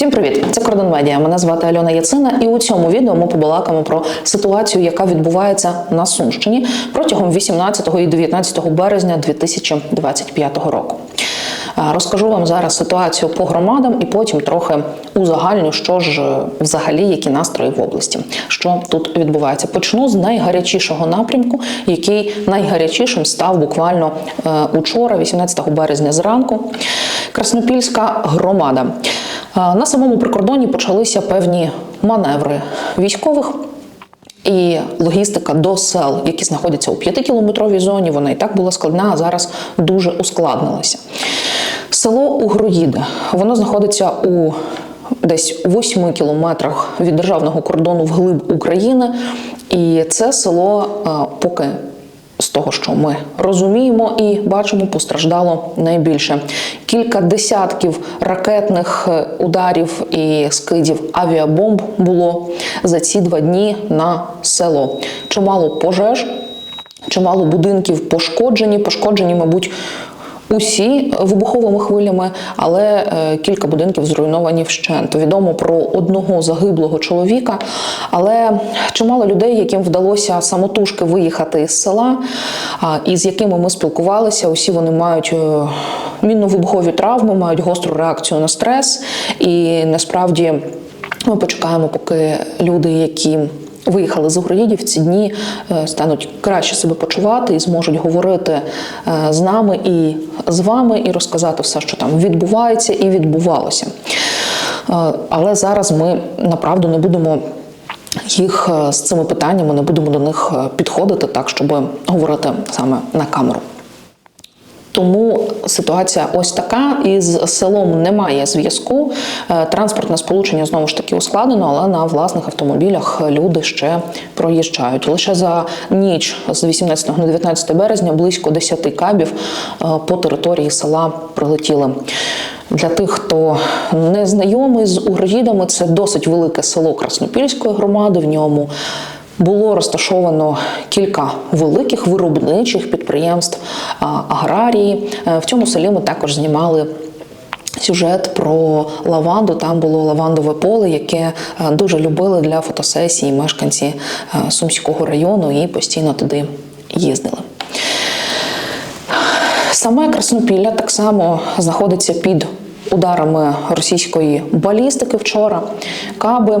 Всім привіт! Це Кордон Медіа. Мене звати Альона Яцина, і у цьому відео ми побалакаємо про ситуацію, яка відбувається на Сумщині протягом 18 і 19 березня 2025 року. Розкажу вам зараз ситуацію по громадам і потім трохи узагальню, що ж е, взагалі які настрої в області, що тут відбувається. Почну з найгарячішого напрямку, який найгарячішим став буквально е, учора, 18 березня зранку. Краснопільська громада. На самому прикордоні почалися певні маневри військових. І логістика до сел, які знаходяться у 5-кілометровій зоні, вона і так була складна, а зараз дуже ускладнилася. Село Угроїди, воно знаходиться у десь 8 кілометрах від державного кордону вглиб України. І це село е, поки з того, що ми розуміємо і бачимо, постраждало найбільше. Кілька десятків ракетних е, ударів і скидів авіабомб було за ці два дні на село. Чимало пожеж, чимало будинків пошкоджені. Пошкоджені, мабуть. Усі вибуховими хвилями, але е, кілька будинків зруйновані вщент. Відомо про одного загиблого чоловіка, але чимало людей, яким вдалося самотужки виїхати із села, і з якими ми спілкувалися, усі вони мають е, мінно-вибухові травми, мають гостру реакцію на стрес, і насправді ми почекаємо, поки люди, які Виїхали з Угроїдів в ці дні е, стануть краще себе почувати і зможуть говорити е, з нами і з вами, і розказати все, що там відбувається і відбувалося. Е, Але зараз ми направду не будемо їх з цими питаннями, не будемо до них підходити так, щоб говорити саме на камеру. Тому ситуація ось така. Із селом немає зв'язку. Е, Транспортне сполучення знову ж таки ускладнено, але на власних автомобілях люди ще проїжджають. Лише за ніч з 18 на 19 березня близько 10 кабів е, по території села прилетіли. Для тих, хто не знайомий з Угроїдами, це досить велике село Краснопільської громади. В ньому було розташовано кілька великих виробничих підприємств аграрії. Е, В цьому селі ми також знімали. Сюжет про лаванду. Там було лавандове поле, яке е, дуже любили для фотосесії мешканці е, Сумського району і постійно туди їздили. Саме Краснопілля так само знаходиться під ударами російської балістики вчора. Каби е,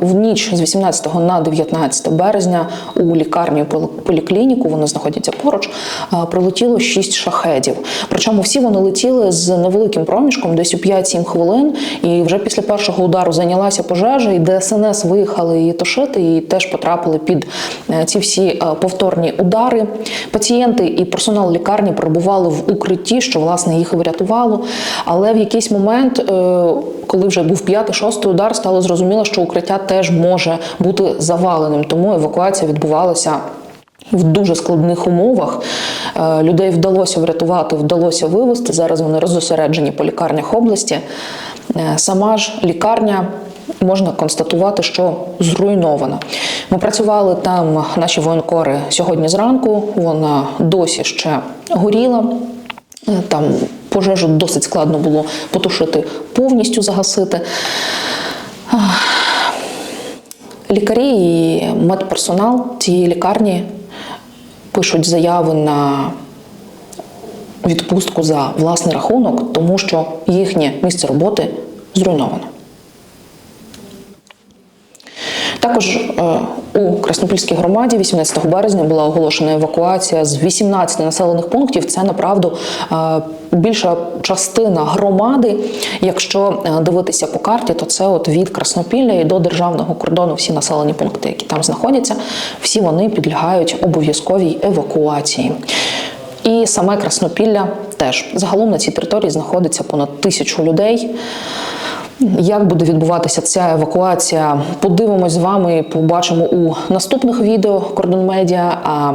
в ніч з 18 на 19 березня у лікарню поліклініку, вони знаходяться поруч, е, прилетіло 6 шахедів. Причому всі вони летіли з невеликим проміжком, десь у 5-7 хвилин. І вже після першого удару зайнялася пожежа, і ДСНС виїхали її тушити, і теж потрапили під е, ці всі повторні удари. Пацієнти і персонал лікарні перебували в укритті, що власне їх врятувало. Але в якийсь момент, е, коли вже був п'ятий-шостий удар, стало зрозуміло, що укриття теж може бути заваленим. Тому евакуація відбувалася. В дуже складних умовах Е, людей вдалося врятувати, вдалося вивезти. Зараз вони розосереджені по лікарнях області. Е, Сама ж лікарня можна констатувати, що зруйнована. Ми працювали там, наші воєнкори сьогодні зранку. Вона досі ще горіла. Там пожежу досить складно було потушити, повністю загасити. Лікарі і медперсонал цієї лікарні пишуть заяви на відпустку за власний рахунок, тому що їхнє місце роботи зруйновано. Також е, у Краснопільській громаді 18 березня була оголошена евакуація з 18 населених пунктів. Це направду е, більша частина громади. Якщо е, дивитися по карті, то це от від Краснопілля і до державного кордону всі населені пункти, які там знаходяться, всі вони підлягають обов'язковій евакуації. І саме Краснопілля теж загалом на цій території знаходиться понад тисячу людей. Як буде відбуватися ця евакуація? Подивимось з вами, побачимо у наступних відео Кордон Медіа. А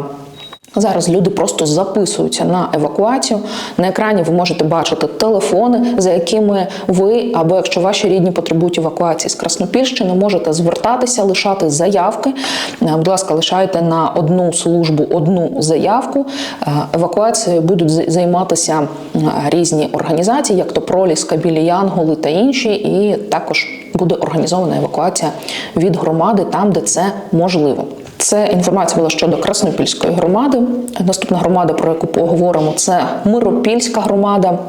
Зараз люди просто записуються на евакуацію. На екрані ви можете бачити телефони, за якими ви, або якщо ваші рідні потребують евакуації з Краснопільщини, можете звертатися, лишати заявки. Е, Будь ласка, лишайте на одну службу одну заявку. Е, Евакуацією будуть займатися різні організації, як то Проліс, Кабілі Янголи та інші, і також буде організована евакуація від громади там, де це можливо. Це інформація була щодо Краснопільської громади. Наступна громада, про яку поговоримо, це Миропільська громада.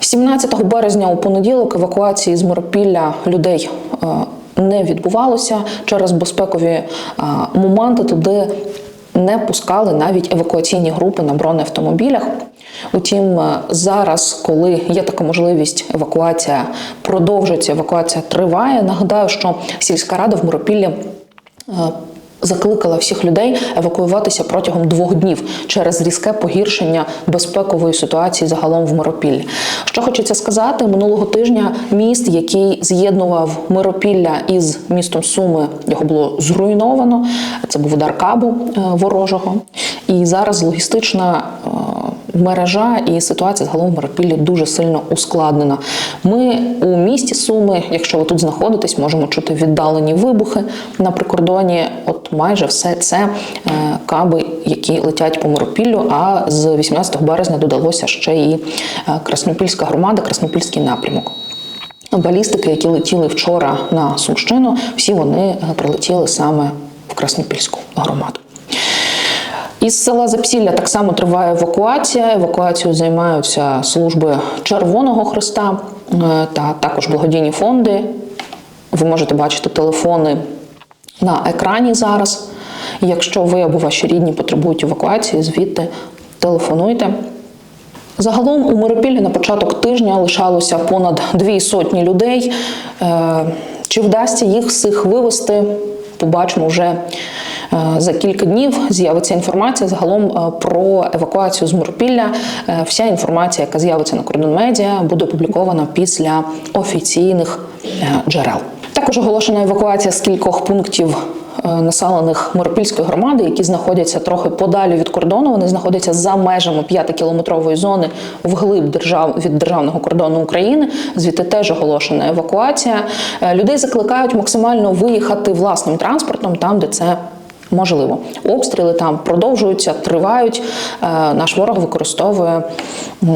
17 березня у понеділок евакуації з Миропілля людей е, не відбувалося через безпекові е, моменти. Туди не пускали навіть евакуаційні групи на бронеавтомобілях. Утім, е, зараз, коли є така можливість, евакуація продовжується, евакуація триває. Нагадаю, що сільська рада в Миропіллі закликала всіх людей евакуюватися протягом двох днів через різке погіршення безпекової ситуації загалом в Миропіллі. Що хочеться сказати, минулого тижня міст, який з'єднував Миропілля із містом Суми, його було зруйновано. Це був удар кабу е, ворожого. І зараз логістична е, мережа і ситуація загалом в Миропіллі дуже сильно ускладнена. Ми у місті Суми, якщо ви тут знаходитесь, можемо чути віддалені вибухи на прикордоні. От майже все це е, каби, які летять по Миропіллю. А з 18 березня додалося ще і е, Краснопільська громада, Краснопільський напрямок. Балістики, які летіли вчора на Сумщину, всі вони е, прилетіли саме в Краснопільську громаду. Із села Запсілля так само триває евакуація. Евакуацією займаються служби Червоного Христа е, та також благодійні фонди. Ви можете бачити телефони на екрані зараз. Якщо ви або ваші рідні потребують евакуації, звідти телефонуйте. Загалом у Миропіллі на початок тижня лишалося понад дві сотні людей. Е, Чи вдасться їх всіх вивести? Побачимо вже за кілька днів. З'явиться інформація загалом е, про евакуацію з Миропілля. Е, Вся інформація, яка з'явиться на кордон медіа, буде опублікована після офіційних е, джерел. Також оголошена евакуація з кількох пунктів е, населених Миропільської громади, які знаходяться трохи подалі від кордону. Вони знаходяться за межами 5-кілометрової зони вглиб держав від державного кордону України. Звідти теж оголошена евакуація. Е, Людей закликають максимально виїхати власним транспортом там, де це. Можливо, обстріли там продовжуються, тривають. Е, Наш ворог використовує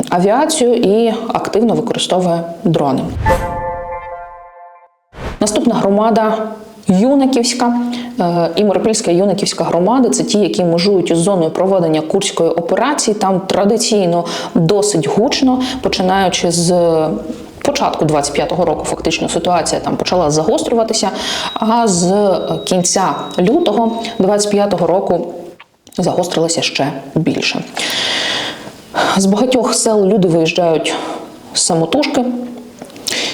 авіацію і активно використовує дрони. Наступна громада Юнаківська е, і Миропільська Юнаківська громади це ті, які межують із зоною проведення курської операції. Там традиційно досить гучно, починаючи з. Початку 25-го року фактично ситуація там почала загострюватися, а з кінця лютого 25-го року загострилася ще більше. З багатьох сел люди виїжджають самотужки.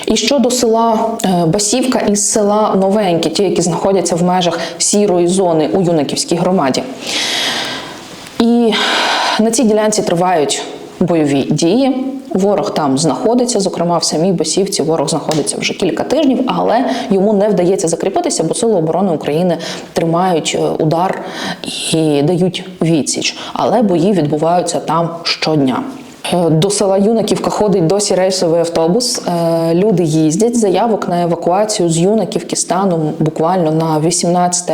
І щодо села е, Басівка із села Новеньке, ті, які знаходяться в межах сірої зони у Юниківській громаді. І на цій ділянці тривають бойові дії. Ворог там знаходиться, зокрема в самій Басівці ворог знаходиться вже кілька тижнів, але йому не вдається закріпитися, бо сили оборони України тримають е, удар і дають відсіч. Але бої відбуваються там щодня. Е, До села Юнаківка ходить досі рейсовий автобус. Е, Люди їздять. Заявок на евакуацію з Юнаківки станом буквально на 18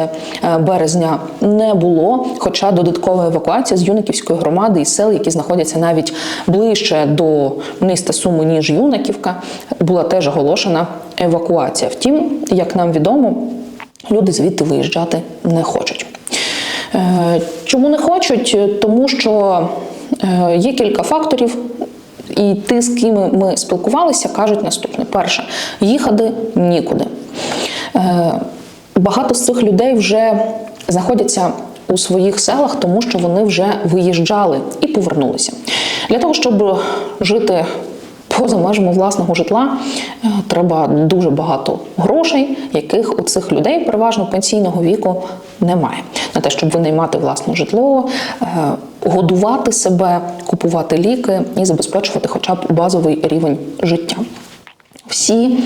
березня не було. Хоча додаткова евакуація з Юнаківської громади і сел, які знаходяться навіть ближче до міста Суми, ніж Юнаківка, була теж оголошена евакуація. Втім, як нам відомо, люди звідти виїжджати не хочуть. Е, Чому не хочуть? Тому що е, є кілька факторів. І ті, з ким ми спілкувалися, кажуть наступне: перше, їхати нікуди. Е, Багато з цих людей вже знаходяться у своїх селах, тому що вони вже виїжджали і повернулися. Для того, щоб жити поза межами власного житла, е, треба дуже багато грошей, яких у цих людей, переважно пенсійного віку, немає. На те, щоб винаймати власне житло, е, годувати себе, купувати ліки і забезпечувати хоча б базовий рівень життя. Всі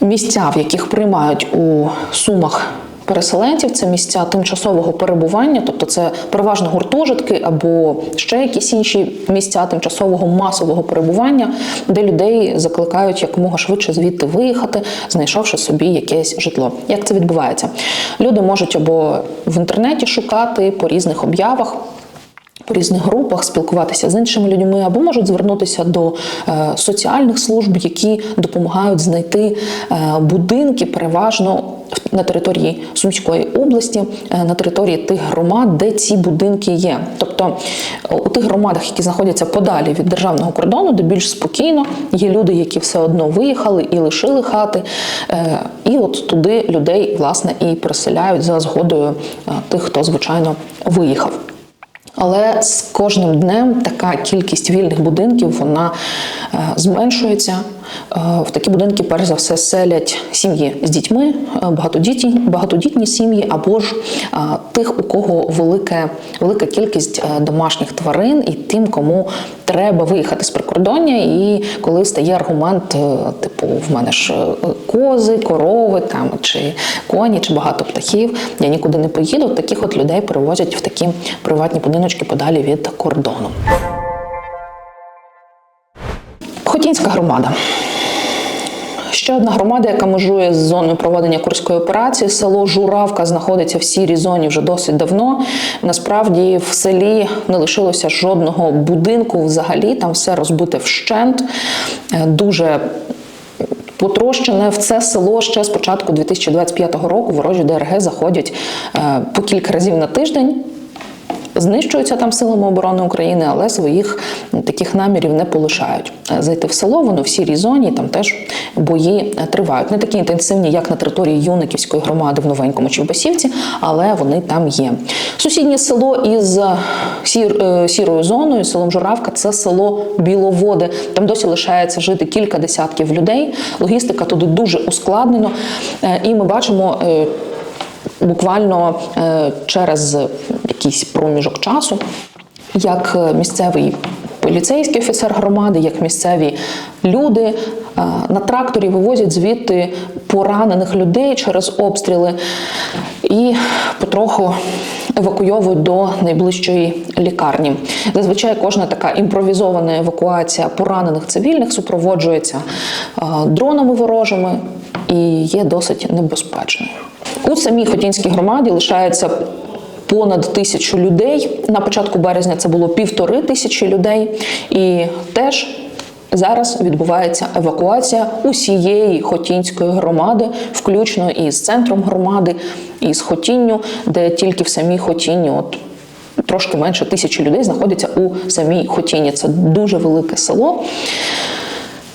місця, в яких приймають у Сумах переселенців. Це місця тимчасового перебування, тобто це переважно гуртожитки або ще якісь інші місця тимчасового масового перебування, де людей закликають якомога швидше звідти виїхати, знайшовши собі якесь житло. Як це відбувається? Люди можуть або в інтернеті шукати по різних об'явах по різних групах спілкуватися з іншими людьми, або можуть звернутися до е, соціальних служб, які допомагають знайти е, будинки переважно на території Сумської області, е, на території тих громад, де ці будинки є. Тобто у тих громадах, які знаходяться подалі від державного кордону, де більш спокійно є люди, які все одно виїхали і лишили хати. І от туди людей власне і переселяють за згодою тих, хто звичайно виїхав. Але з кожним днем така кількість вільних будинків вона е, зменшується. Е, В такі будинки, перш за все, селять сім'ї з дітьми, е, багатодітні, багатодітні сім'ї, або ж е, тих, у кого велике, велика кількість домашніх тварин, і тим, кому треба виїхати з прикордоння. І коли стає аргумент, типу, в мене ж кози, корови там чи коні, чи багато птахів, я нікуди не поїду. Таких от людей перевозять в такі приватні будиночки подалі від кордону. Хотінська громада. Ще одна громада, яка межує з зоною проведення курської операції. Село Журавка знаходиться в сірій зоні вже досить давно. Насправді в селі не лишилося жодного будинку взагалі, там все розбите вщент. Е, Дуже Потрощене в це село ще з початку 2025 року ворожі ДРГ заходять е, по кілька разів на тиждень. Знищуються там силами оборони України, але своїх таких намірів не полишають. Е, Зайти в село, воно в сірій зоні, там теж бої е, тривають. Не такі інтенсивні, як на території Юниківської громади в Новенькому чи в Басівці, але вони там є. Сусіднє село із е, сір, сірою зоною, селом Журавка, це село Біловоди. Там досі лишається жити кілька десятків людей. Логістика туди дуже ускладнена. І ми бачимо. Буквально е, через якийсь проміжок часу, як місцевий поліцейський офіцер громади, як місцеві люди е, на тракторі вивозять звідти поранених людей через обстріли і потроху евакуйовують до найближчої лікарні. Зазвичай кожна така імпровізована евакуація поранених цивільних супроводжується е, дронами ворожими і є досить небезпечною. У самій Хотінській громаді лишається понад тисячу людей. На початку березня це було півтори тисячі людей, і теж. Зараз відбувається евакуація усієї Хотінської громади, включно із центром громади, і з Хотінню, де тільки в самій Хотінні, от трошки менше тисячі людей знаходяться у самій Хотіні. Це дуже велике село.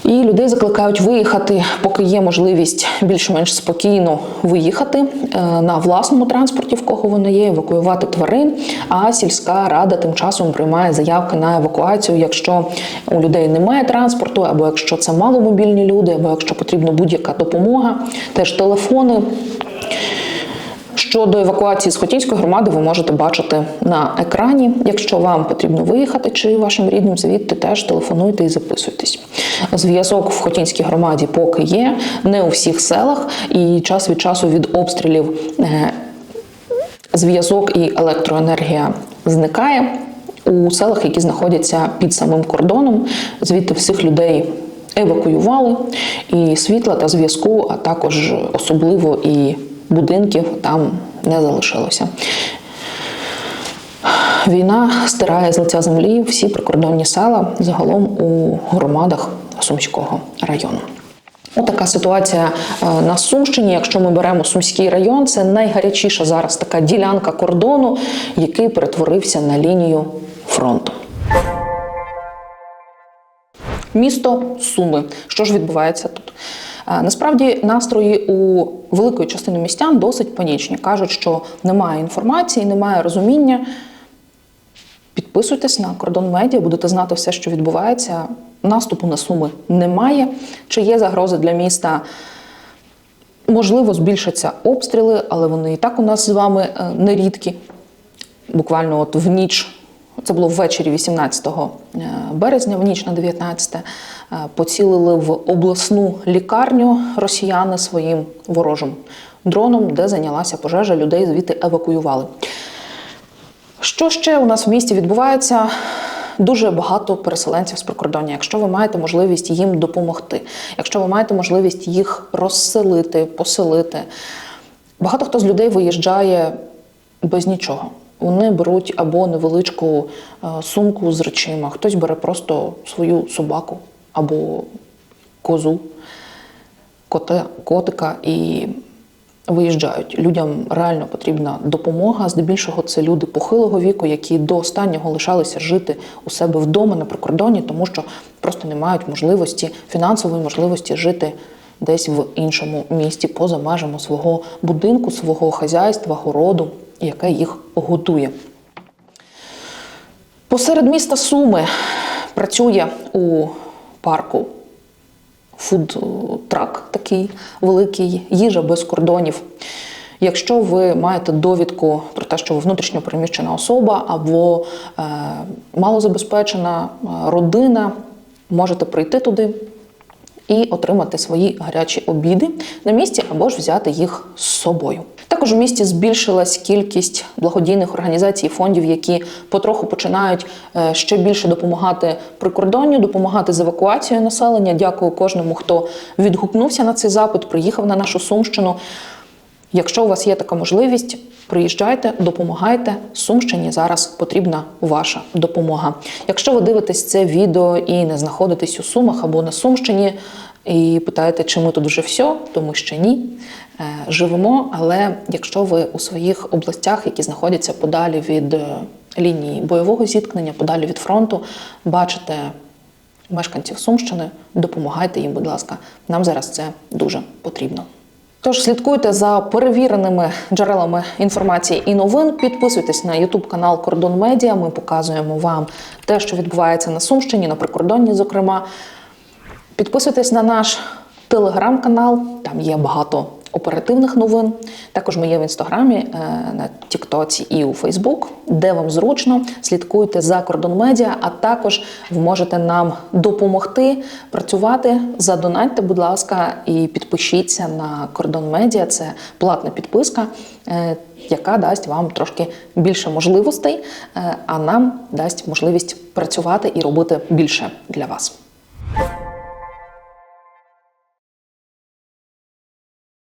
І людей закликають виїхати, поки є можливість більш-менш спокійно виїхати е, на власному транспорті, в кого вони є, евакуювати тварин. А сільська рада тим часом приймає заявки на евакуацію, якщо у людей немає транспорту, або якщо це маломобільні люди, або якщо потрібна будь-яка допомога, теж телефони. Щодо евакуації з Хотінської громади, ви можете бачити на екрані. Якщо вам потрібно виїхати чи вашим рідним звідти, теж телефонуйте і записуйтесь. Зв'язок в Хотінській громаді поки є, не у всіх селах, і час від часу від обстрілів е, зв'язок і електроенергія зникає у селах, які знаходяться під самим кордоном. Звідти всіх людей евакуювали, і світла та зв'язку, а також особливо і будинків там не залишилося. Війна стирає з лиця землі всі прикордонні села загалом у громадах Сумського району. Отака ситуація е, на Сумщині. Якщо ми беремо Сумський район, це найгарячіша зараз така ділянка кордону, який перетворився на лінію фронту. Місто Суми. Що ж відбувається тут? Насправді настрої у великої частини містян досить панічні. Кажуть, що немає інформації, немає розуміння. Підписуйтесь на кордон медіа, будете знати все, що відбувається. Наступу на суми немає. Чи є загрози для міста? Можливо, збільшаться обстріли, але вони і так у нас з вами е, нерідкі. Буквально от в ніч це було ввечері 18 березня, в ніч на 19, е, поцілили в обласну лікарню росіяни своїм ворожим дроном, де зайнялася пожежа, людей звідти евакуювали. Що ще у нас в місті відбувається? Дуже багато переселенців з прикордоння. Якщо ви маєте можливість їм допомогти, якщо ви маєте можливість їх розселити, поселити, багато хто з людей виїжджає без нічого. Вони беруть або невеличку е, сумку з речима, хтось бере просто свою собаку або козу, коте, котика і виїжджають. Людям реально потрібна допомога. Здебільшого це люди похилого віку, які до останнього лишалися жити у себе вдома на прикордоні, тому що просто не мають можливості, фінансової можливості жити десь в іншому місті, поза межами свого будинку, свого хазяйства, городу, яке їх готує. Посеред міста Суми працює у парку фудтрак такий великий, їжа без кордонів. Якщо ви маєте довідку про те, що ви внутрішньо переміщена особа або е, малозабезпечена е, родина, можете прийти туди і отримати свої гарячі обіди на місці або ж взяти їх з собою. Також у місті збільшилась кількість благодійних організацій і фондів, які потроху починають е, ще більше допомагати прикордонню, допомагати з евакуацією населення. Дякую кожному, хто відгукнувся на цей запит, приїхав на нашу Сумщину. Якщо у вас є така можливість, приїжджайте, допомагайте. Сумщині зараз потрібна ваша допомога. Якщо ви дивитесь це відео і не знаходитесь у Сумах або на Сумщині, і питаєте, чи ми тут вже все, то ми ще ні. Е, Живемо, але якщо ви у своїх областях, які знаходяться подалі від е, лінії бойового зіткнення, подалі від фронту, бачите мешканців Сумщини, допомагайте їм, будь ласка. Нам зараз це дуже потрібно. Тож слідкуйте за перевіреними джерелами інформації і новин. Підписуйтесь на YouTube канал Кордон Медіа. Ми показуємо вам те, що відбувається на Сумщині, на прикордонні, зокрема. Підписуйтесь на наш телеграм-канал, там є багато оперативних новин. Також ми є в інстаграмі, е, на Тіктоці і у Фейсбук, де вам зручно. Слідкуйте за кордон медіа, а також ви можете нам допомогти працювати. Задонатьте, будь ласка, і підпишіться на кордон медіа. Це платна підписка, е, яка дасть вам трошки більше можливостей, е, а нам дасть можливість працювати і робити більше для вас.